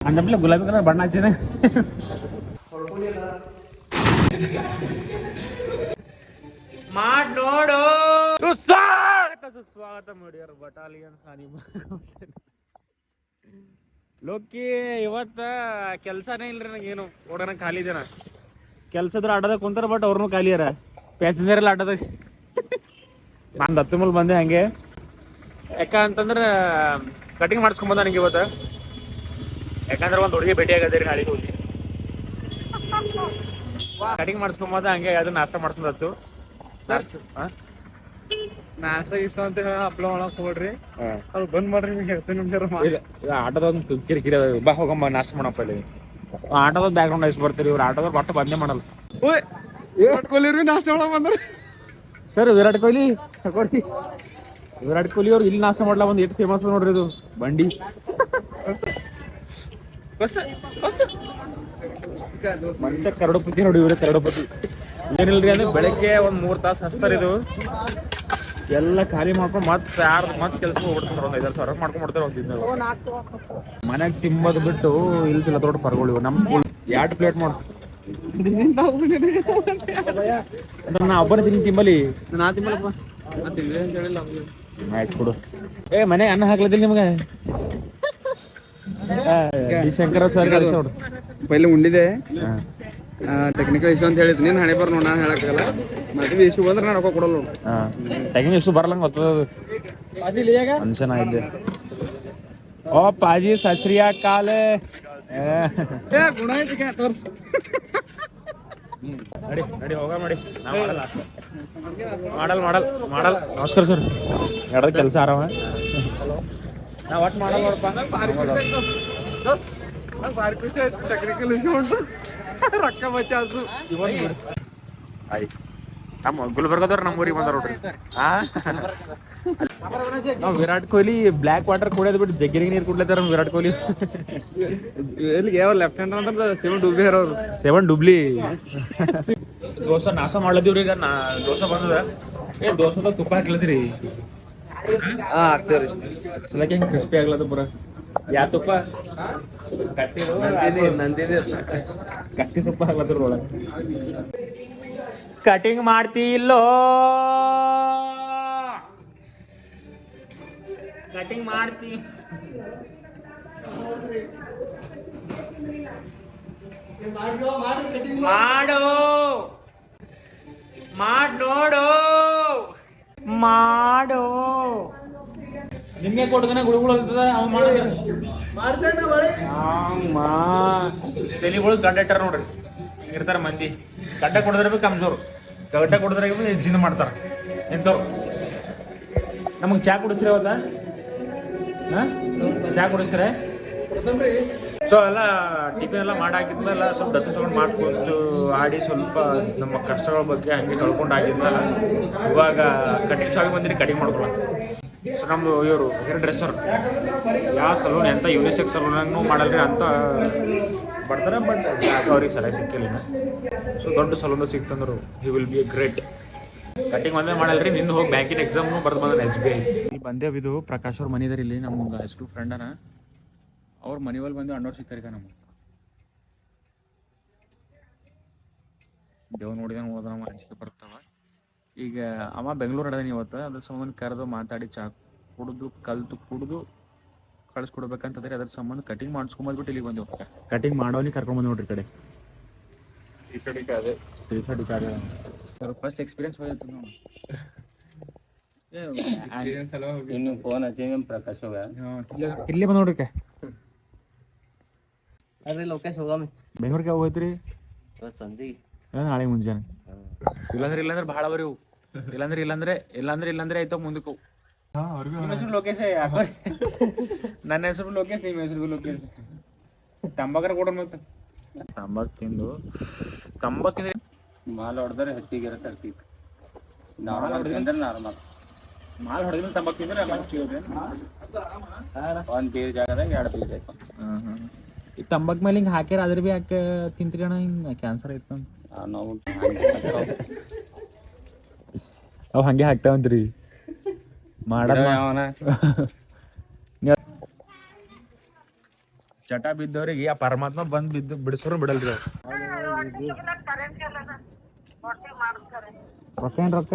ಅಂದಪ್ಲೆ ಗುಲಾಬಿ ಕಲರ್ ಬಣ್ಣ ಹಚ್ಚಿದೆ ಮಾಡ್ ನೋಡು ಸುಸ್ವಾಗತ ಸುಸ್ವಾಗತ ಮಾಡ್ಯಾರ ಬಟಾಲಿಯನ್ ಸಾನಿ ಲೋಕಿ ಇವತ್ತ ಕೆಲ್ಸನೇ ಇಲ್ರಿ ಏನು? ಓಡೋಣ ಖಾಲಿ ಜನ ಕೆಲ್ಸದ್ರ ಆಡದ ಕುಂತಾರ ಬಟ್ ಅವ್ರನ್ನೂ ಖಾಲಿ ಅರ. ಪ್ಯಾಸೆಂಜರ್ ಎಲ್ಲ ಆಟೋದಾಗ ನಾನ್ ಹತ್ತು ಮೇಲೆ ಬಂದೆ ಹಂಗೆ. ಯಾಕ ಅಂತಂದ್ರ ಕಟಿಂಗ್ ಮಾಡಿಸ್ಕೊಂಬಂದ ನನಗೆ ಇವತ್ತು. ಯಾಕಂದ್ರೆ ಒಂದು ಹುಡುಗಿ ಭೇಟಿ ಆಗದ್ರಿ ನಾಳೆ ಹೋಗಿ. ಕಟಿಂಗ್ ಮಾಡಿಸ್ಕೊಂಬೋದ ಹಂಗೆ ಅದು ನಾಷ್ಟ ಮಾಡಿಸ್ಕೊಂಡತ್ತು ಸರ್ ನಾಷ್ಟ ಇಷ್ಟ ಅಂತ ಹಪ್ಳ ಒಳಗ್ ಹೋಗ್ರಿ ಅವ್ರು ಬಂದ್ ಮಾಡ್ರಿ ನಿಮ್ಗೆ ಹತ್ತು ನಿಮಿಷ ಆಟೋದೊಂದು ಕಿರಿಕಿರಿ. ಬಾ ಹೋಗಮ್ಮ ನಾಷ್ಟ ಮಾಡಪ್ಪ ಇಲ್ಲಿ. ಆಟೋದ ಬ್ಯಾಕ್ ಗ್ರೌಂಡ್ ಐಸ್ ಬರ್ತೀರಿ ಇವ್ರು. ಆಟೋದ ಬಟ್ಟ ಬಂದೇ ಮಾಡಲ್ಲ. ವಿರಾಟ್ ಕೊಹ್ಲಿ ನಾಷ್ಟ ಒಳಗ ಬಂದ್ರಿ. ಸರ್ ವಿರಾಟ್ ಕೊಹ್ಲಿ? ತಗೋರಿ ವಿರಾಟ್ ಕೊಹ್ಲಿ ಅವ್ರು ಇಲ್ಲಿ ನಾಷ್ಟ ಮಾಡ್ಲಾ ಒಂದು ಎಷ್ಟು ಫೇಮಸ್ ನೋಡ್ರಿ ಇದು? ಬಂಡಿ. ಬಸ್ ಬಸ್ ಮಂಚ ಕರಡಪತಿ ನೋಡಿ ಇವ್ರೆ ಕರಡುಪತಿ ಏನಿಲ್ರಿ ಅಂದ್ರೆ ಬೆಳಗ್ಗೆ ಒಂದ್ ಮೂರ್ ತಾಸು ಹಚ್ತಾರ ಇದು. ಎಲ್ಲ ಖಾಲಿ ಮಾಡ್ಕೊಂಡು ಮತ್ತೆ ಯಾರು ಮತ್ತೆ ಕೆಲಸ ಹೋಗ್ಬಿಡ್ತಾರೆ ಒಂದ್ ಐದಾರು ಸಾವಿರ ಮಾಡ್ಕೊಂಡ್ ಬಿಡ್ತಾರೆ ಒಂದ್ ದಿನ ಮನ್ಯಾಗ ತಿಂಬದ್ ಬಿಟ್ಟು ಇಲ್ತಿಲ್ಲ ದೊಡ್ಡ ಪರ್ಗಳು ನಮ್ ಎರಡು ಪ್ಲೇಟ್ ಮಾಡು ನಾ ಒಬ್ಬನೇ ತಿಂತೀನಿ ತಿಂಬಲಿ ನಾ ತಿಂಬಲಪ್ಪ. ಆಯ್ತು ಕೊಡು. ಏ ಮನೆ ಅನ್ನ ಹಾಕ್ಲದಿಲ್ಲ ನಿಮ್ಗೆ? ಶಂಕರ ಸರ್ ನೋಡು ಪೈಲೆ ಉಂಡಿದೆ. ಟೆಕ್ನಿಕಲ್ ಇಶ್ಯೂ ಅಂತ ಹೇಳಿದ್ ನೀನ್ ಹಣೆ ಬರ್ ನೋಡ್ ನಾನು ಹೇಳಕ್ಕಾಗಲ್ಲ. ಮದ್ವೆ ಇಶ್ಯೂ ಬಂದ್ರೆ ನಾನು ರೊಕ್ಕ ಕೊಡಲ್ಲ ನೋಡು. ಟೈಮಿಂಗ್ ಎಷ್ಟು ಬರಲಂಗ ಗೊತ್ತದ ಮನುಷ್ಯನ ಇದ್ದೆ. ಓ ಪಾಜಿ ಸಸ್ರಿಯ ಕಾಲ. ಗುಣ ತೋರ್ಸ್. ನಡಿ ನಡಿ ಹೋಗ ಮಾಡಿ ನಾ ಮಾಡಲ್ಲ. ಮಾಡಲ್ ಮಾಡಲ್ ಮಾಡಲ್. ನಮಸ್ಕಾರ ಸರ್ ಎರಡು ಕೆಲಸ ಆರಾಮ. ನಾ ಒಟ್ಟು ಮಾಡೋ ನೋಡಪ್ಪ ಭಾರಿ ಖುಷಿ ಆಯ್ತು ಟೆಕ್ನಿಕಲ್ ಇಶ್ಯೂ ಉಂಟು. ರೊಕ್ಕ ಬಚ್ಚಾದ್ರು ಆಯ್ತು ನಮ್ಮ ಗುಲ್ಬರ್ಗದವ್ರು ನಮ್ಮ ಊರಿಗೆ ಬಂದಾರ ನೋಡ್ರಿ. ಆ? ನಾವ್ ವಿರಾಟ್ ಕೊಹ್ಲಿ ಬ್ಲ್ಯಾಕ್ ವಾಟರ್ ಕುಡಿಯೋದು ಬಿಟ್ಟು ಜಗ್ಗಿರಿಗೆ ನೀರು ಕುಡ್ಲತ್ತಾರ ವಿರಾಟ್ ಕೊಹ್ಲಿ. ಎಲ್ಲಿ ಯಾವ ಲೆಫ್ಟ್ ಹ್ಯಾಂಡ್ ಅಂದ್ರೆ ಸೆವೆನ್ ಡುಬ್ಲಿ ಅವ್ರು ಸೆವೆನ್ ಡುಬ್ಲಿ. ದೋಸೆ ನಾಶ ಮಾಡ್ಲತ್ತೀವ್ರಿ ಈಗ ನಾ ದೋಸೆ ಬಂದದ. ಏ ದೋಸೆದಾಗ ತುಪ್ಪ ಹಾಕ್ಲತ್ತೀರಿ. ಹಾ ಆಗ್ತೇವ್ರಿ ಸಲಕ್ಕೆ ಹಿಂಗ್ ಕ್ರಿಸ್ಪಿ ಆಗ್ಲದ ಪೂರ? ಯಾ ತುಪ್ಪ? ಕಟ್ಟಿ ನಂದಿನಿ ಕಟ್ಟಿ ತುಪ್ಪ ಹಾಕ್ಲತ್ತರ ಒಳಗೆ ಕಟಿಂಗ್ ಮಾಡ್ತಿ. ಇಲ್ಲೋ ಕಟಿಂಗ್. ಮಾಡ್ತಿ ಮಾಡು. ಮಾಡ್ ನೋಡು. ಮಾಡು. ನಿಮ್ಗೆ ಕೊಡ್ತಾನೆ ಗುಳುಗುಳು ಅಲ್ತದ ಅವ ಮಾಡಿದ್ರೆ ಮಾ. ತಲೆ ಬಳಸ್ ಗಡ್ಡ ಇಟ್ಟಾರ ನೋಡ್ರಿ. ಇರ್ತಾರ ಮಂದಿ. ಗಡ್ಡ ಕೊಡದ್ರ ಬಿ ಕಮ್ಜೋರು. ಗಡ್ಡ ಕೊಡದ್ರ ಜಿನ್ ಮಾಡ್ತಾರ. ಇಂಥವ್ರು ನಮಗೆ ಚಾ ಕುಡಿಸ್ರಿ ಅವತ್ತ? ಹಾ? ಚಾ ಕುಡಿಸ್ರೆ? ಸೊ ಎಲ್ಲ ಟಿಫಿನ್ ಎಲ್ಲ ಮಾಡಾಕಿದ್ಮೇಲೆ ಸ್ವಲ್ಪ ದತ್ತು ತಗೊಂಡು ಮಾಡ್ಕೊಂಡು ಆಡಿ ಸ್ವಲ್ಪ ನಮ್ಮ ಕಷ್ಟಗಳ ಬಗ್ಗೆ ಹಂಗೆ ಕಳ್ಕೊಂಡು ಆಗಿದ್ಮೇಲೆ ಇವಾಗ ಕಟಿಂಗ್ ಶಾಪಿಗೆ ಬಂದಿರಿ ಕಟಿಂಗ್ ಮಾಡ್ಕೊಳಕ್ಕೆ ಸೊ ನಮ್ಮ ಇವರು ಹೇರ್ ಡ್ರೆಸ್ಸರ್ ಯಾವ ಸಲೂನ್ ಎಂತ ಯೂನಿಸೆಕ್ಸ್ ಸಲೂನಾಗೂ ಮಾಡಲ್ರಿ ಅಂತ ಬರ್ತಾರೆ ಬಟ್ ಅವ್ರಿಗೆ ಸರಿಯಾಗಿ ಸಿಕ್ಕಿಲ್ಲ. ಸೊ ದೊಡ್ಡ salon ಸಿಕ್ತಂದ್ರು he will be a great cutting ಒಂದೇ ಮಾಡಲ್ರಿ ನಿನ್ನ ಹೋಗಿ ಬ್ಯಾಂಕಿನ ಎಕ್ಸಾಮ್ ಬರ್ದು ಬಂದ್ರೆ ಎಸ್ ಬಿ ಐ ಇಲ್ಲಿ ಬಂದೇವಿದು ಪ್ರಕಾಶ್ ಅವ್ರ ಮನೆ ಇದಾರೆ ಇಲ್ಲಿ ನಮ್ಮ ಹೈಸ್ಕೂಲ್ ಫ್ರೆಂಡನ ಅವ್ರ ಮನೆ ಬಲ್ ಬಂದು ಅಣ್ಣವ್ರು ಸಿಕ್ಕರಿಕ ನಮ್ಮ. ದೇವ್ ನೋಡಿದ ಹೋದ ನಮ್ಮ ಬರ್ತಾವ. ಈಗ ಅವ ಬೆಂಗಳೂರು ಅಡದಾನ ಇವತ್ತು ಅದ್ರ ಸಂಬಂಧ ಕರೆದು ಮಾತಾಡಿ ಚಾ ಕುಡಿದು ಕಲ್ತು ಕುಡಿದು ಕಳಿಸ್ಕೊಡ್ಬೇಕಂತಂದ್ರೆ ಅದ್ರ ಸಂಬಂಧ ಕಟಿಂಗ್ ಮಾಡಿಸ್ಕೊಂಬಂದ್ಬಿಟ್ಟು ಇಲ್ಲಿಗೆ ಬಂದೆವು ಕಟಿಂಗ್ ಮಾಡೋನಿ ಕರ್ಕೊಂಡ್ ಬಂದ್ ನೋಡ್ರಿ ಕಡೆ. ಈ ಅದೇ ಈ ಫಸ್ಟ್ ಎಕ್ಸ್ಪೀರಿಯನ್ಸ್ ಇನ್ನು ಫೋನ್ ಹಚ್ಚಿ ಪ್ರಕಾಶ್ ಹೋಗ ಇಲ್ಲೇ ಬಂದ್ ನೋಡ್ರಿ ಅದೇ ಲೋಕೇಶ್ ಹೋಗಮ್ಮಿ ಬೆಂಗಳೂರಿಗೆ ಹೋಯ್ತ್ರಿ ಇವತ್ತು ಸಂಜೆಗೆ ಇಲ್ಲ ನಾಳೆ ಮುಂಜಾನೆ. ಇಲ್ಲಾಂದ್ರೆ ಇಲ್ಲಾಂದ್ರೆ ಭಾಳ ಬರೀ ಇವು ಇಲ್ಲಾಂದ್ರೆ ಇಲ್ಲಾಂದ್ರೆ ಇಲ್ಲಾಂದ್ರೆ ಇಲ್ಲಾಂದ್ರೆ ಆಯ್ತಾವ ಮುಂದಕ್ಕೂ ನಿಮ್ಮ ಹೆಸರು ಲೋಕೇಶ್ ಯಾಕೋ ನನ್ನ ಹೆಸರು ಲೋಕೇಶ್ ನಿಮ್ಮ ಹೆಸರು ಲೋಕೇಶ್. ತಂಬಾಕರ ಕೊಡ್ರಿ ಮತ್ತೆ. ತಂಬಾಕ್ ತಿಂದು. ತಂಬಾಕ್ ತಿಂದ್ರಿ ಮಾಲ್ ಹೊಡೆದ್ರೆ ಹೆಚ್ಚಿಗೆ ಇರತ್ತೆ ಅರ್ತಿ. Mall normal ಹೊಡ್ದ್ರೆ? ಅಂದ್ರೆ ನಾರ್ಮಲ್ ಮಾಲ್ ಹೊಡೆದ್ರೆ ತಂಬಾಕ್ ತಿಂದ್ರೆ ಒಂದ್ ಬೀರ್ ಜಾಗದಾಗ ಎರಡು ಬೀರ್ ಐತೆ ಈ ತಂಬಾಕ್ ಮೇಲೆ ಹಿಂಗ್ ಹಾಕ್ಯಾರ ಅದ್ರ ಬಿ ಯಾಕೆ ತಿಂತ್ರಿ ಅಣ್ಣ ಹಿಂಗೆ ಕ್ಯಾನ್ಸರ್ ಐತೆ ನಾವು ಅವ್ ಹಂಗೆ ಹಾಕ್ತಾವಂತ್ರಿ. ಮಾಡಲ್ಲ ಯಾವನ? ಚಟ ಬಿದ್ದವ್ರಿಗೆ ಆ ಪರಮಾತ್ಮ ಬಂದ್ ಬಿದ್ದು ಬಿಡಿಸೋರು ಬಿಡಲ್ರಿ. ರೊಕ್ಕ ಏನ್ ರೊಕ್ಕ?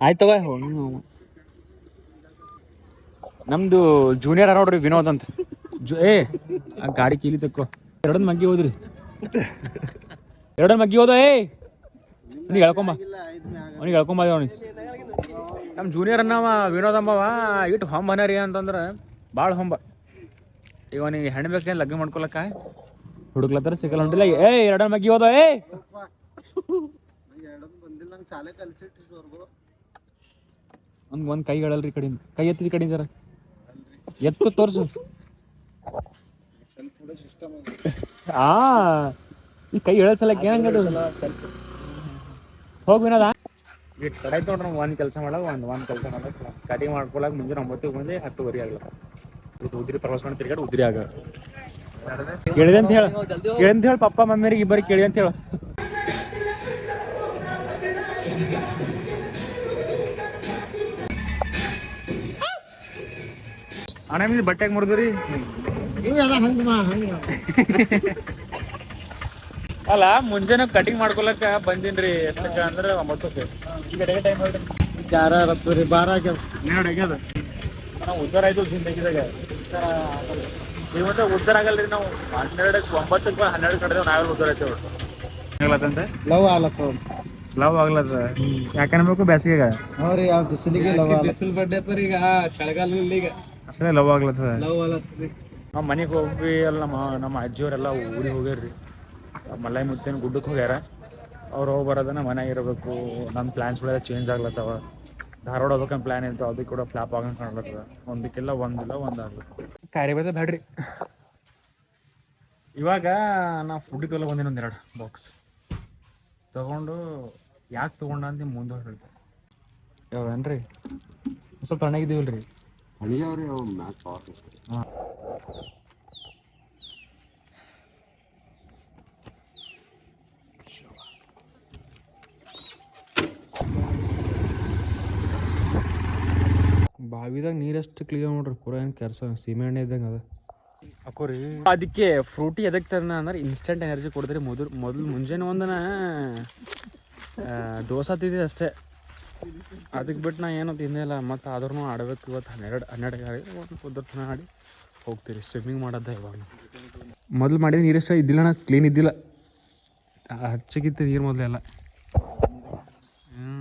ಆಯ್ತವ ಹೋಗಿ. ನಮ್ದು ಜೂನಿಯರ್ ನೋಡ್ರಿ ವಿನೋದ್ ಅಂತ. ಜು ಏ ಆ ಗಾಡಿ ಕೀಲಿ ತಕ್ಕೋ. ಎರಡನ್ ಮಗ್ಗಿ ಹೋದ್ರಿ. ಎರಡನ್ ಮಗ್ಗಿ ಹೋದ ಏ. ನೀ ಹೇಳ್ಕೊಂಬ. ಅವ್ನಿಗೆ ಹೇಳ್ಕೊಂಬ ಅವ್ನಿಗೆ. ನಮ್ಮ ಜೂನಿಯರ್ ಅನ್ನವ ವಿನೋದ್ ಅಂಬವ ಇಟ್ಟು ಹೊಂಬ ಅನರಿ ಅಂತಂದ್ರೆ ಭಾಳ ಹೊಂಬ. ಈಗ ಅವನಿಗೆ ಹೆಣ್ಣು ಬೇಕೇನು ಲಗ್ನ ಮಾಡ್ಕೊಳಕ ಹುಡುಕ್ಲತ್ತಾರ ಸಿಗಲ್ಲ ಹೊಂಟಿಲ್ಲ ಏ ಎರಡನ್ ಮಗ್ಗಿ ಹೋದ ಏ. ಒಂದ್ ಒಂದ್ ಕೈ ಹೇಳಲ್ರಿ ಕಡಿಮೆ ಕೈ ಎತ್ತಿದ ಕಡಿಮೆ ಜರ. ಎತ್ತು ತೋರ್ಸು. ಆ ಈ ಕೈ ಹೇಳಸಲಕ್ಕೆ ಏನಂಗದು ಹೋಗ್ ವಿನೋದ. ಇಟ್ ಕಡೆ ನೋಡ್ರಿ ನಮ್ಗೆ ಒಂದ್ ಕೆಲಸ ಮಾಡೋ ಒಂದು ಒಂದು ಕೆಲಸ ಮಾಡಕ್ ಕಟಿಂಗ್ ಮಾಡ್ಕೊಳಕ್ ಮುಂಜಾನೆ ಒಂಬತ್ತಿಗೆ ಬಂದು ಹತ್ತುವರೆ ಆಗಲ್ಲ ಇದು ಉದ್ರಿ ಪ್ರವಾಸ ಮಾಡಿ ತಿರ್ಗಾಡಿ ಉದ್ರಿ ಆಗ. ಕೇಳಿದೆ ಅಂತ ಹೇಳ. ಕೇಳಿ ಅಂತ ಹೇಳ ಪಪ್ಪ ಮಮ್ಮಿಯರಿಗೆ ಇಬ್ಬರಿಗೆ ಕೇಳಿ ಅಂತ ಹೇಳ. ಅಣ್ಣ ನಿಮ್ದು ಬಟ್ಟೆಗೆ ಮುರಿದ್ರಿ? ಅಲ್ಲ ಮುಂಜಾನೆ ಕಟಿಂಗ್ ಮಾಡ್ಕೊಳಕ ಬಂದಿನ್ರಿ ಎಷ್ಟಕ್ಕ ಅಂದ್ರೆ ಒಂಬತ್ತಕ್ಕೆ ಈಗ ಟೈಮ್ ಹೇಳ್ರಿ ಬಾರ ಆಗ್ಯಾವ. ನೀರು ನಾವು ಉದ್ದಾರ ಆಯ್ತು ಜಿಂದಗಿದಾಗ. ಜೀವನದಾಗ ಉದ್ದಾರ ಆಗಲ್ರಿ ನಾವು. ಹನ್ನೆರಡಕ್ಕೆ ಒಂಬತ್ತಕ್ಕೆ ಹನ್ನೆರಡು ಕಡೆದೇವ್ ನಾವೆಲ್ಲ ಉದ್ದಾರ ಆಯ್ತೇವ್ ಆಗ್ಲತ್ತಂತೆ? Love ಆಗ್ಲತ್ತ love ಆಗ್ಲತ್ತ? ಯಾಕನ್ಬೇಕು ಬ್ಯಾಸಿಗೆ ಅವ್ರಿ ಯಾವ ಬಿಸಿಲಿಗೆ ಲವ್ ಬಿಸಿಲು ಬಡ್ಡೆ ಪರ್ ಈಗ ಚಳಿಗಾಲ ಇಲ್ಲ ಈಗ. ಅಷ್ಟೇ ಲವ್ ಆಗ್ಲತ್ತದ? ಲವ್ ಆಗ್ಲತ್ತದ ನಮ್ಮ ಮನೆಗೆ ಹೋಗಿ ಅಲ್ಲ ನಮ್ಮ ನಮ್ಮ ಅಜ್ಜಿಯವರೆಲ್ಲ ಊರಿಗೆ ಹೋಗ್ಯಾರ್ರಿ. ಮಲ್ಲೈ ಮುತ್ತೇನ ಗುಡ್ಡಕ್ಕೆ ಹೋಗ್ಯಾರ. ಅವ್ರು ಹೋಗಿ ಬರೋದನ್ನ ಮನೆಗೆ ಇರಬೇಕು ನಮ್ಮ ಪ್ಲ್ಯಾನ್ಸ್ಗಳೆಲ್ಲ ಚೇಂಜ್ ಆಗ್ಲತ್ತವ. ಧಾರವಾಡ ಹೋಗ್ಬೇಕಂತ ಪ್ಲ್ಯಾನ್ ಇತ್ತು ಅದಕ್ಕೆ ಕೂಡ ಫ್ಲಾಪ್ ಆಗಂಗೆ ಕಾಣ್ಲತ್ತದ. ಒಂದಕ್ಕೆಲ್ಲ ಒಂದಿಲ್ಲ ಒಂದಾಗ್ಲತ್ತದ. ಕಾರ್ಯ ಕ್ಯಾರಿ ಬದ ಬ್ಯಾಡ್ರಿ. ಇವಾಗ ನಾ ಫುಡ್ ತೊಗೊಳ ಒಂದಿನ ಒಂದೆರಡು ಬಾಕ್ಸ್ ತಗೊಂಡು ಯಾಕೆ ತೊಗೊಂಡ ಅಂತ ಮುಂದೆ ಹೇಳ್ತಾರೆ ಯಾವೇನ್ರಿ ಸ್ವಲ್ಪ ತಣ್ಣಗಿದ್ದೀವಲ್ರಿ. ಹಾಂ ಬಾವಿದಾಗ ನೀರಷ್ಟು ಕ್ಲಿಯರ್ ನೋಡ್ರಿ ಪೂರ ಏನು ಕೆಲಸ ಸಿಮೆಂಟ್ ಇದ್ದಂಗ ಅದ. ಅಕೋರಿ. ಅದಕ್ಕೆ ಫ್ರೂಟಿ ಎದಕ್ಕೆ ತಂದ ಅಂದ್ರೆ ಇನ್ಸ್ಟೆಂಟ್ ಎನರ್ಜಿ ಕೊಡ್ತೀರಿ ಮೊದಲು ಮೊದಲು ಮುಂಜಾನೆ ಒಂದನ ದೋಸೆ ತಿಂದಿದ್ದೆ ಅಷ್ಟೇ. ಅದಕ್ಕೆ ಬಿಟ್ಟು ನಾ ಏನು ಇಲ್ಲ. ಮತ್ತು ಆದ್ರೂ ಆಡ್ಬೇಕು. ಇವತ್ತು ಹನ್ನೆರಡು ಹನ್ನೆರಡು ಒಂದು ಕುದುರ್ತನ ಆಡಿ ಹೋಗ್ತೀರಿ. ಸ್ವಿಮ್ಮಿಂಗ್ ಮಾಡೋದ ಇವಾಗ? ಮೊದಲು ಮಾಡಿದ ಎಷ್ಟು ಇದ್ದಿಲ್ಲ ಕ್ಲೀನ್ ಇದ್ದಿಲ್ಲ. ಹಚ್ಚಗಿತ್ತು ನೀರು ಮೊದಲೆಲ್ಲ ಹ್ಞೂ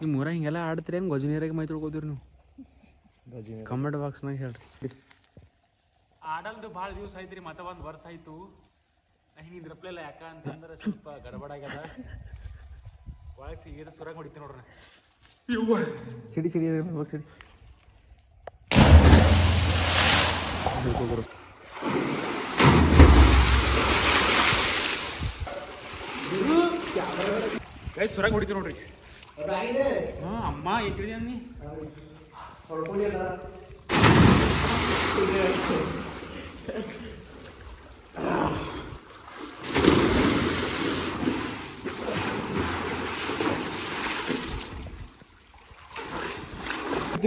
ನಿಮ್ಮ ಊರಾಗ ಹಿಂಗೆಲ್ಲ ಆಡ್ತೀರಿ ಏನು? ಗೊಜ್ಜು ನೀರಾಗಿ ಮೈ ತೊಳ್ಕೊತೀರಿ ನೀವು? ಕಮೆಂಟ್ ಬಾಕ್ಸ್ನಾಗ ಹೇಳ್ರಿ. ಆಡಲ್ದು ಭಾಳ ದಿವಸ ಆಯ್ತು ರೀ ಮತ್ತೆ ಒಂದು ವರ್ಷ ಆಯಿತು. ನಾ ಹಿಂಗೆ ಇದ್ರಪ್ಲೆಲ್ಲ ಯಾಕ ಅಂತಂದ್ರೆ ಸ್ವಲ್ಪ ಗಡಬಡ ಆಗ್ಯದ ಒಳಗೆ ಸಿಗಿದ ಸುರಾಗ ಹೊಡಿತೀನಿ ನೋಡ್ರಿ ನಾ. ಸಿಡಿ ಸಿಡಿ ಸಿಡಿ ಗೈಸ್ ಸುರಾಗ ಹೊಡಿತೀನಿ ನೋಡ್ರಿ ಹಾಂ ಅಮ್ಮ ಎಕ್ಕಿದೆ ಅನ್ನಿ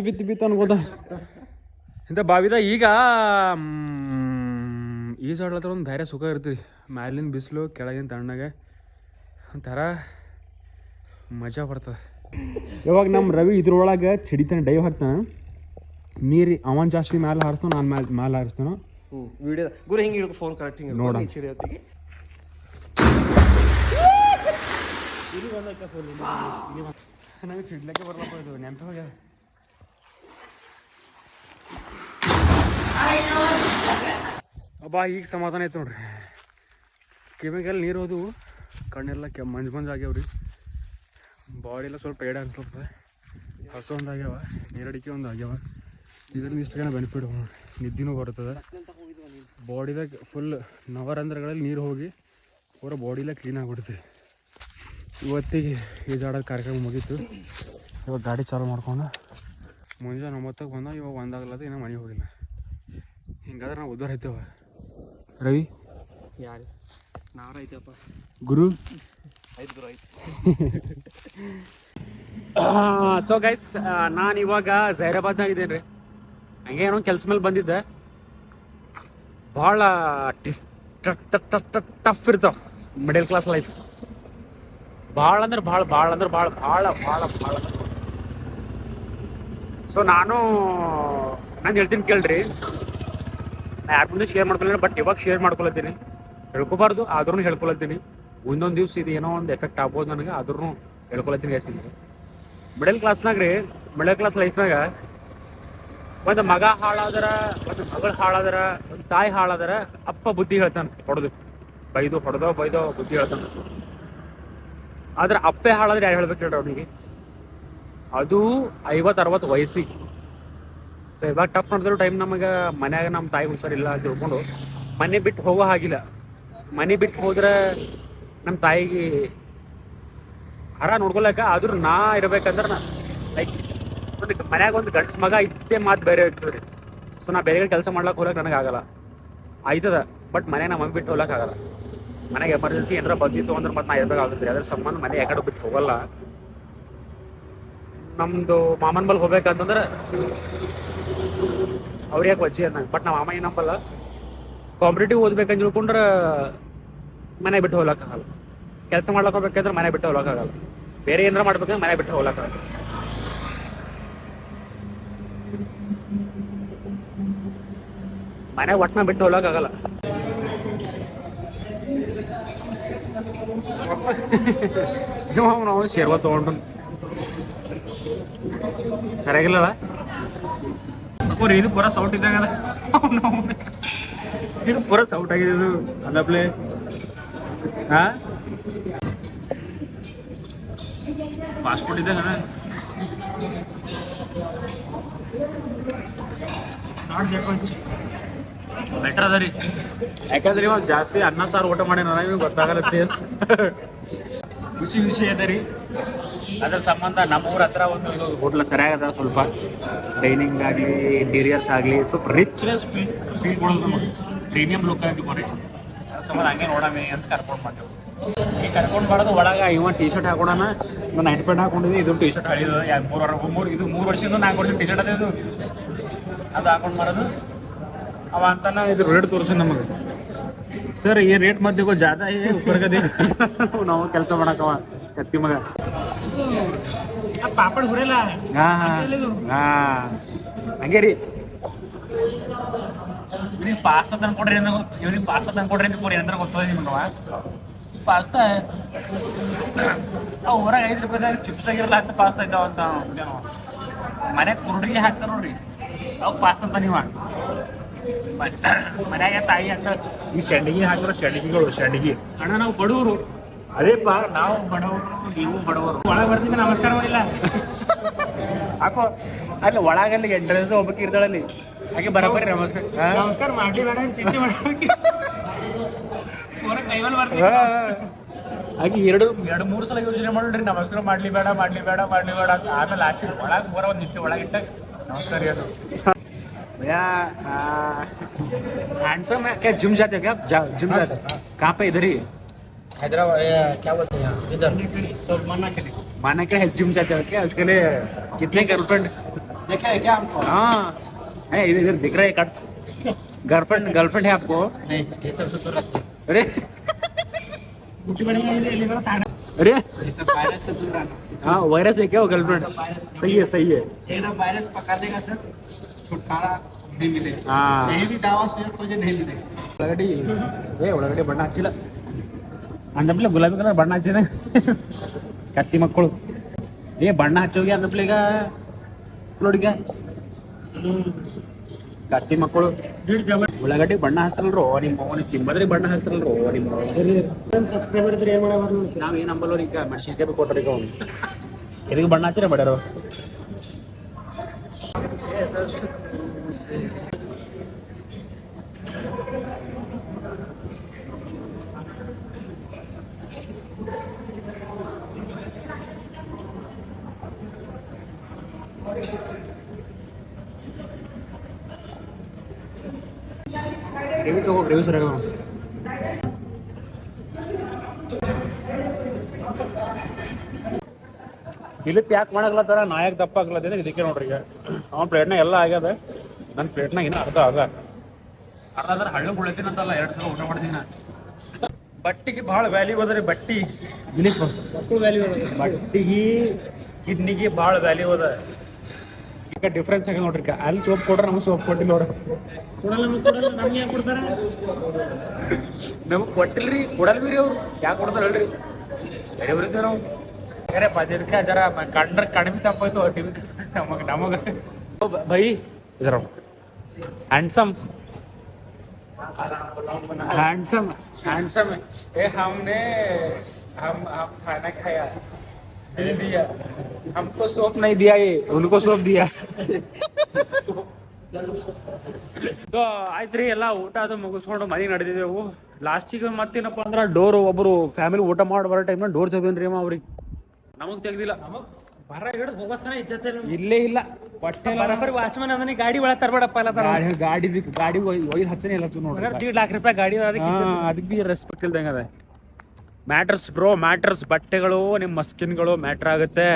ಬಿತ್ತು ಬಿತ್ತು ಬಿತ್ತು ಅನ್ಬೋದ ಇಂಥ ಬಾವಿದ ಈಗ ಈಜಾಡ್ಲತ್ರ ಒಂದು ಬೇರೆ ಸುಖ ಇರ್ತೀವಿ ಮ್ಯಾಲಿನ ಬಿಸಿಲು ಕೆಳಗಿನ ತಣ್ಣಗೆ ಒಂಥರ ಮಜಾ ಬರ್ತದೆ. ಇವಾಗ ನಮ್ಮ ರವಿ ಇದ್ರೊಳಗೆ ಚಿಡಿತಾನೆ ಡೈವ್ ಹಾಕ್ತಾನೆ ನೀರಿ ಅವನ್ ಜಾಸ್ತಿ ಮ್ಯಾಲೆ ಹಾರಿಸ್ತಾನ ನಾನು ಮ್ಯಾಲೆ ಮ್ಯಾಲೆ ಹಾರಿಸ್ತಾನ? ಹ್ಞೂ ವಿಡಿಯೋ ಗುರು ಹಿಂಗೆ ಹಿಡ್ದು ಫೋನ್ ಕರೆಕ್ಟ್ ಹಿಂಗೆ ನೋಡ. ಚಿಡಿ ಹೊತ್ತಿಗೆ. ನನಗೆ ಚಿಡ್ಲಕ್ಕೆ ಬರಲಪ್ಪ ಇದು ನೆನಪು ಹೋಗ್ಯದ ಅಬ್ಬಾ, ಈಗ ಸಮಾಧಾನ ಆಯ್ತು ನೋಡ್ರಿ. ಕೆಮಿಕಲ್ ನೀರು ಹೋದವು ಕಣ್ಣೆಲ್ಲ ಕೆ ಮಂಜು ಮಂಜು ಆಗ್ಯಾವ್ರಿ ಎಲ್ಲ ಸ್ವಲ್ಪ ಟೈರ್ಡ್ ಅನ್ಸ್ಲತ್ತದೆ. ಹಸು ಒಂದು ಆಗ್ಯಾವ ನೀರಡಿಕೆ ಒಂದು ಆಗ್ಯಾವ. ಇದರಿಂದ ಇಷ್ಟು ಜನ ಬೆನಿಫಿಟ್ ನೋಡ್ರಿ. ನಿದ್ದಿನೂ ಬರ್ತದೆ. ಬಾಡಿದಾಗ ಫುಲ್ ನವರಂಧ್ರಗಳಲ್ಲಿ ನೀರು ಹೋಗಿ ಪೂರ ಬಾಡಿಲ್ಲ ಕ್ಲೀನ್ ಆಗಿಬಿಡುತ್ತೆ ಇವತ್ತಿಗೆ ಈಜಾಡೋದು ಕಾರ್ಯಕ್ರಮ ಮುಗೀತು. ಇವಾಗ ಗಾಡಿ ಚಾಲು ಮಾಡ್ಕೊಂಡು ಮುಂಜಾನೆ ಒಂಬತ್ತಕ್ಕೆ ಬಂದ ಇವಾಗ ಒಂದಾಗ್ಲದ ಇನ್ನೂ ಮನೆ ಹೋಗಿಲ್ಲ. ಹಿಂಗಾದ್ರೆ ನಾವು ಉದ್ದಾರ ಐತೇವ? ರವಿ? ಯಾರು? ನಾವ್ರ ಐತಪ್ಪ ಗುರು? ಐದು ಗುರು ಐತೆ ಸೊ ಗೈಸ್ ನಾನು ಇವಾಗ ಜೈರಾಬಾದ್ನಾಗ ಇದ್ದೀನಿ ರೀ ಹಂಗೆ ಏನೋ ಕೆಲಸ ಮೇಲೆ ಬಂದಿದ್ದೆ. ಭಾಳ ಟಿಫ್ ಟಫ್ ಇರ್ತಾವ ಮಿಡಲ್ ಕ್ಲಾಸ್ ಲೈಫ್ ಭಾಳ ಅಂದ್ರೆ ಭಾಳ ಭಾಳ ಅಂದ್ರೆ ಭಾಳ ಭಾಳ ಭಾಳ ಭಾಳ. ಸೊ ನಾನು ನಾನು ಹೇಳ್ತೀನಿ ಕೇಳ್ರಿ. ನಾ ಯಾರ ಮುಂದೆ ಶೇರ್ ಮಾಡ್ಕೊಳ್ಳಿ ಬಟ್ ಇವಾಗ ಶೇರ್ ಮಾಡ್ಕೊಳತ್ತೀನಿ. ಹೇಳ್ಕೊಬಾರ್ದು ಆದ್ರೂ ಹೇಳ್ಕೊಳತ್ತೀನಿ. ಒಂದೊಂದು ದಿವ್ಸ ಇದು ಏನೋ ಒಂದು ಎಫೆಕ್ಟ್ ಆಗ್ಬೋದು ನನಗೆ ಆದ್ರೂ ಹೇಳ್ಕೊಳತ್ತೀನಿ ಗ್ಯಾಸ್ ಮಿಡಲ್ ಕ್ಲಾಸ್ನಾಗ ರೀ ಮಿಡಲ್ ಕ್ಲಾಸ್ ಲೈಫ್ನಾಗ ಒಂದು ಮಗ ಹಾಳಾದರ, ಒಂದು ಮಗಳು ಹಾಳಾದರ, ಒಂದು ತಾಯಿ ಹಾಳಾದರ ಅಪ್ಪ ಬುದ್ಧಿ ಹೇಳ್ತಾನೆ ಹೊಡೆದು. ಬೈದು, ಹೊಡೆದೋ, ಬೈದೋ ಬುದ್ಧಿ ಹೇಳ್ತಾನೆ. ಆದ್ರೆ ಅಪ್ಪೆ ಹಾಳಾದ್ರೆ ಯಾರು ಹೇಳ್ಬೇಕು ಹೇಳ್ರಿ ಅವನಿಗೆ? ಅದು ಐವತ್ತು ಅರವತ್ತು ವಯಸ್ಸಿಗೆ. ಸೊ ಇವಾಗ ಟಫ್ ನೋಡಿದ್ರು ಟೈಮ್ ನಮಗೆ ಮನ್ಯಾಗ ನಮ್ಮ ತಾಯಿ ಹುಷಾರಿಲ್ಲ ಅಂತ ತಿಳ್ಕೊಂಡು ಮನೆ ಬಿಟ್ಟು ಹೋಗೋ ಹಾಗಿಲ್ಲ. ಮನೆ ಬಿಟ್ಟು ಹೋದ್ರೆ ನಮ್ಮ ತಾಯಿಗೆ ಹರ ನೋಡ್ಕೊಳಕ ಆದ್ರೂ ನಾ ಇರ್ಬೇಕಂದ್ರೆ ನಾ ಲೈಕ್ ಮನ್ಯಾಗ ಒಂದು ಗಂಡ್ಸ್ ಮಗ ಇದ್ದೇ ಮಾತು ಬೇರೆ ಇರ್ತದೆ ಸೊ ನಾ ಬೇರೆ ಕೆಲಸ ಮಾಡ್ಲಕ್ಕೆ ಹೋಗಕ್ಕೆ ನನಗೆ ಆಗಲ್ಲ. ಆಯ್ತದ ಬಟ್ ಮನೆ ನಮ್ಮ ಮಮ್ಮಿ ಬಿಟ್ಟು ಹೋಗಕ್ಕೆ ಆಗಲ್ಲ. ಮನೆಗೆ ಎಮರ್ಜೆನ್ಸಿ ಏನಾರ ಬಂದಿತ್ತು ಅಂದ್ರೆ ಮತ್ತೆ ನಾ ಇರ್ಬೇಕಾಗುತ್ತೆ ಅದ್ರ ಸಂಬಂಧ ಮನೆ ಯಾಕಡೆ ಬಿಟ್ಟು ಹೋಗಲ್ಲ. ನಮ್ದು ಮಾಮನ್ ಬಲ್ ಹೋಗ್ಬೇಕಂತಂದ್ರೆ ಅವ್ರು ಯಾಕೆ ವಜ್ಜಿ ಅಂದಂಗ? ಬಟ್ ನಮ್ಮ ಮಾಮ ಏನಂಬಲ್ಲ ಕಾಂಪಿಟೇಟಿವ್ ಓದ್ಬೇಕಂತ ತಿಳ್ಕೊಂಡ್ರ ಮನೆ ಬಿಟ್ಟು ಹೋಗ್ಲಕ್ಕಾಗಲ್ಲ. ಕೆಲಸ ಮಾಡ್ಲಕ್ಕೆ ಹೋಗ್ಬೇಕಂದ್ರೆ ಮನೆ ಬಿಟ್ಟು ಹೋಗ್ಲಕ್ಕಾಗಲ್ಲ. ಬೇರೆ ಏನಾರ ಮಾಡ್ಬೇಕಂದ್ರೆ ಮನೆ ಬಿಟ್ಟು ಹೋಗ್ಲಕ್ಕಾಗಲ್ಲ. ಮನೆ ಒಟ್ಟನ ಬಿಟ್ಟು ಹೋಗ್ಲಕ್ಕಾಗಲ್ಲ. ಆಗಲ್ಲ ನಾವು ಶೇರ್ವ ತಗೊಂಡು ಸರಿಯಾಗಿಲ್ಲಲ್ಲ? ಅಕ್ಕೋರಿ ಇದು ಪೂರ ಸೌಟ್ ಇದ್ದಂಗಲ್ಲ. ಇದು ಪೂರ ಸೌಟ್ ಆಗಿದೆ ಇದು ಅಂದಪ್ಲೆ. ಹಾ? ಪಾಸ್ಪೋರ್ಟ್ ಇದ್ದಂಗ ಬೆಟರ್ ಅದ ರೀ. ಯಾಕಂದ್ರೆ ಇವಾಗ ಜಾಸ್ತಿ ಅನ್ನ ಸಾರು ಊಟ ಮಾಡಿ ನನಗೆ ಗೊತ್ತಾಗಲ್ಲ ಟೇಸ್ಟ್ ಖುಷಿ ವಿಷಯ ಅದ ರೀ ಅದ್ರ ಸಂಬಂಧ ನಮ್ಮೂರ ಹತ್ರ ಒಂದು ಇದು ಹೋಟ್ಲ ಸರಿಯಾಗದ ಸ್ವಲ್ಪ. ಡೈನಿಂಗ್ ಆಗಲಿ ಇಂಟೀರಿಯರ್ಸ್ ಆಗಲಿ ಸ್ವಲ್ಪ ರಿಚ್ನೆಸ್ ಫೀಲ್ ಫೀಲ್ ಕೊಡೋದು ನಮಗೆ. ಪ್ರೀಮಿಯಂ ಲುಕ್ ಅಂತೀವಿ ಅದ್ರ ಸಂಬಂಧ ಹಂಗೆ ನೋಡಮಿ ಅಂತ ಕರ್ಕೊಂಡು ಬಂದೆವು ಈ ಕರ್ಕೊಂಡು ಬರೋದು ಒಳಗೆ ಇವ ಟೀ ಶರ್ಟ್ ಹಾಕೊಡೋಣ. ನಾನು ನೈಟ್ ಪ್ಯಾಂಟ್ ಹಾಕೊಂಡಿದ್ದೆ ಇದು ಟೀ ಶರ್ಟ್ ಹಳಿದು ಎರಡು ಮೂರು ವರ್ಷ ಮೂರು ಇದು ಮೂರು ವರ್ಷದಿಂದ ನಾಲ್ಕು ವರ್ಷ ಟೀ ಶರ್ಟ್ ಅದ ಇದು. ಅದು ಹಾಕೊಂಡು ಬರೋದು. ಅವ ಅಂತ ಇದು ರೇಟ್ ತೋರಿಸಿ ನಮಗೆ. ಸರ್ ಈ ರೇಟ್ ಮಧ್ಯೆ ಜಾದ ಬರ್ಗದೆ ನಾವು ಕೆಲಸ ಮಾಡಕವ ಕತ್ತಿ ಮಗ. ಪಾಪಡ್ ಹುರಲ್ಲ ಹಾ ಹಾ. ಹಂಗೆ ರೀ. ಇವ್ನಿಗೆ ಪಾಸ್ತಾ ತಂದು ಕೊಡ್ರಿ ಇವ್ನಿಗೆ ಪಾಸ್ತಾ ತಂದು ಕೊಡ್ರಿ ಅಂತ ಏನಂದ್ರೆ ಗೊತ್ತದ ಪಾಸ್ತಾ ಅವು ಹೊರಗೆ ಐದು ರೂಪಾಯಿದಾಗ ಚಿಪ್ಸ್ದಾಗಿರಲ್ಲ ಅಂತ ಪಾಸ್ತಾ ಇದ್ದಾವ ಅಂತ ಮನೆ ಕುರುಡಿಗೆ ಹಾಕ್ತಾರೆ ನೋಡ್ರಿ. ಅವು ಪಾಸ್ತಾ ಅಂತ ನೀವು ಮನ್ಯಾಗ ತಾಯಿ ಅಂತ. ಈ ಸೆಂಡಿಗೆ ಹಾಕಿರೋ ಸೆಂಡಿಗೆಗಳು ಸೆಂಡಿಗೆ ಅಣ್ಣ ನಾವು ಬಡವರು ಅದೇಪ್ಪ ನಾವು ಬಡವರು ನೀವು ಬಡವರು. ಒಳಗೆ ಬರ್ತೀವಿ ನಮಸ್ಕಾರ ಮಾಡಿಲ್ಲ ಹಾಕೋ. ಅಲ್ಲಿ ಒಳಗಲ್ಲಿ ಎಂಟ್ರೆನ್ಸ್ ಒಬ್ಬಕ್ಕೆ ಇರ್ತಾಳಲ್ಲಿ ಹಾಗೆ ಬರಬರಿ ನಮಸ್ಕಾರ? ನಮಸ್ಕಾರ ಮಾಡ್ಲಿ ಬೇಡ ಚಿಂತೆ ಮಾಡ್ಬೇಕು ಕೈವಲ್ ಬರ್ತೀವಿ ಹಾ. ಹಾಗೆ ಎರಡು ಎರಡು ಮೂರು ಸಲ ಯೋಚನೆ ಮಾಡ್ರಿ ನಮಸ್ಕಾರ ಮಾಡ್ಲಿ ಬೇಡ ಮಾಡ್ಲಿ ಬೇಡ ಮಾಡ್ಲಿ ಬೇಡ ಆಮೇಲೆ ಆಚೆ ಒಳಗೆ ಮೂರ ಒಂದು ನಿಮಿಷ ಒಳಗೆ ಇಟ್ಟಾಗ ನಮಸ್ಕಾರ ಅದು भैया हैंडसम है क्या जिम जाते हो क्या? जा, जिम जाते कहाँ पे? इधर ही? हैदराबाद ये क्या बोलते हैं यहाँ? इधर। सलमाना के लिए। माना क्या है जिम जाते हो क्या? उसके लिए कितने गर्लफ्रेंड देखा है क्या हमको हाँ। है इधर इधर दिख रहा है कट्स गर्लफ्रेंड गर्लफ्रेंड है आपको? नहीं सर ये सब से दूर रखते हैं। अरे। अरे। ये सब वायरस से दूर रहना। हाँ वायरस है क्या वो गर्लफ्रेंड सही है सही है। वायरस पकड़ लेगा सर। छुटकारा नहीं मिलेगा हाँ कहीं भी दावा से खोजे नहीं मिलेगा ಒಳಗಡೆ ಏ ಒಳಗಡೆ ಬಣ್ಣ ಹಚ್ಚಿಲ್ಲ ಅಂದಪ್ಲೆ ಗುಲಾಬಿ ಕಲರ್ ಬಣ್ಣ ಹಚ್ಚಿದೆ ಕತ್ತಿ ಮಕ್ಕಳು ಏ ಬಣ್ಣ ಹಚ್ಚೋಗಿ ಅಂದಪ್ಲೆ ಈಗ ನೋಡಿಗ ಕತ್ತಿ ಮಕ್ಕಳು ಉಳ್ಳಾಗಡ್ಡಿ ಬಣ್ಣ ಹಚ್ತಾರಲ್ರೋ ನಿಮ್ಮ ಅವನಿಗೆ ತಿಂಬದ್ರಿ ಬಣ್ಣ ಹಚ್ತಾರಲ್ರೋ ನಿಮ್ಮ ಸಬ್ಸ್ಕ್ರೈಬರ್ ಇದ್ರೆ ಏನು ಮಾಡೋದು ನಾವ್ ಏನ್ ನಂಬಲ್ವ ಈಗ ಮೆಣಸಿನ್ಕಾಯಿ ಕೊಟ್ರಿ ಈಗ ಅವ್ನು ಎದಕ್ಕೆ ಬಣ್ಣ ಹಚ್ಚಿರ ಗ್ರೇವಿ ತಗೋ ಇಲ್ಲಿ ಪ್ಯಾಕ್ ಮಾಡಕ್ಲತ್ತಾರ ನಾಯಕ್ ದಪ್ಪ ಆಗ್ಲತ್ತಿದೆ ಇದಕ್ಕೆ ನೋಡ್ರಿ ಈಗ. ಅವ್ನ ಪ್ಲೇಟ್ನ ಎಲ್ಲ ಆಗ್ಯದ. ನನ್ನ ಪ್ಲೇಟ್ನಾಗ ಇನ್ನೂ ಅರ್ಧ ಅದ ಅರ್ಧ ಅಂದ್ರೆ ಹಳ್ಳು ಉಳಿತೀನಂತಲ್ಲ ಎರಡು ಸಲ ಊಟ ಮಾಡ್ತೀನಿ ನಾ ಬಟ್ಟಿಗೆ ಭಾಳ ವ್ಯಾಲ್ಯೂ ಅದ ರೀ ಬಟ್ಟಿ. ವ್ಯಾಲ್ಯೂ ಬಟ್ಟಿಗೆ ಕಿಡ್ನಿಗೆ ಭಾಳ ವ್ಯಾಲ್ಯೂ ಅದ. ಈಗ ಡಿಫ್ರೆನ್ಸ್ ಆಗಿ ನೋಡ್ರಿ ಅಲ್ಲಿ ಸೋಪ್ ಕೊಡ್ರ ನಮ್ಗೆ ಸೋಪ್ ಕೊಟ್ಟಿಲ್ಲ ಅವ್ರ. ನಮ್ಗೆ ಯಾಕೆ ಕೊಡ್ತಾರ? ನಮಗೆ ಕೊಟ್ಟಿಲ್ರಿ ಕೊಡಲ್ವಿ ರೀ ಅವ್ರು. ಯಾಕೆ ಕೊಡ್ತಾರ ಹೇಳ್ರಿ ಬೇರೆ ಬರೀತೀವಿ ನಾವು. ಬೇರೆ ಪದಿರ್ಕ ಜರ ಕಂಡ್ರೆ ಕಡಿಮೆ ತಪ್ಪಾಯ್ತು ಟಿವಿ ನಮಗೆ ನಮಗ ಬೈ ಇದರ ಹ್ಯಾಂಡ್ಸಮ್ ಹ್ಯಾಂಡ್ಸಮ್ हैंडसम है ये हमने हम हम खाना खाया बिल दिया हमको सोप नहीं दिया ये ಉನ್ಕೋ ಸೋಪ್ ದಿಯಾ ಸೊ ಆಯ್ತ್ರಿ ಎಲ್ಲ ಊಟ ಅದು ಮುಗಿಸ್ಕೊಂಡು ಮನೆ ನಡೆದಿದ್ದೆವು ಲಾಸ್ಟಿಗೆ ಮತ್ತೇನಪ್ಪ ಅಂದ್ರೆ ಡೋರ್ ಒಬ್ರು ಫ್ಯಾಮಿಲಿ ಊಟ ಮಾಡಿ ಬರೋ ಟೈಮ್ನಾಗ ಡೋರ್ ತೆಗ್ದೇನ್ರಿ ಅಮ್ಮ ಅವ್ರಿಗೆ ನಮಗ್ ತೆಗ್ದಿಲ್ಲ ಬರ ಹಿಡಿದು ಹೋಗಸ್ತಾನೆ ಇಜ್ಜತೆ ಇಲ್ಲೇ ಇಲ್ಲ ಹೊಟ್ಟೆ ಬರಬರಿ ವಾಚ್ಮನ್ ಅದನ್ನ ಗಾಡಿ ಒಳಗೆ ತರಬೇಡಪ್ಪ ಎಲ್ಲ ತರ ಗಾಡಿ ಗಾಡಿ ಬಿಕ್- ಗಾಡಿ ಒಯ್ದು ಹಚ್ಚನೆ ಇಲ್ಲ ನೋಡ್ರಿ. ದೀಡ್ ಲಾಖ ರೂಪಾಯಿ ಗಾಡಿ ಅದ ಅದಕ್ಕೆ ಅದಕ್ಕೆ ರೆಸ್ಪೆಕ್ಟ್ ಇಲ್ದಂಗ ಅದ. ಮ್ಯಾಟ್ರಸ್ ಬ್ರೋ ಮ್ಯಾಟರ್ಸ್ ಬಟ್ಟೆಗಳು ನಿಮ್ಮ ಸ್ಕಿನ್ಗಳು ಮ್ಯಾಟ್ರ್ ಆಗುತ್ತೆ.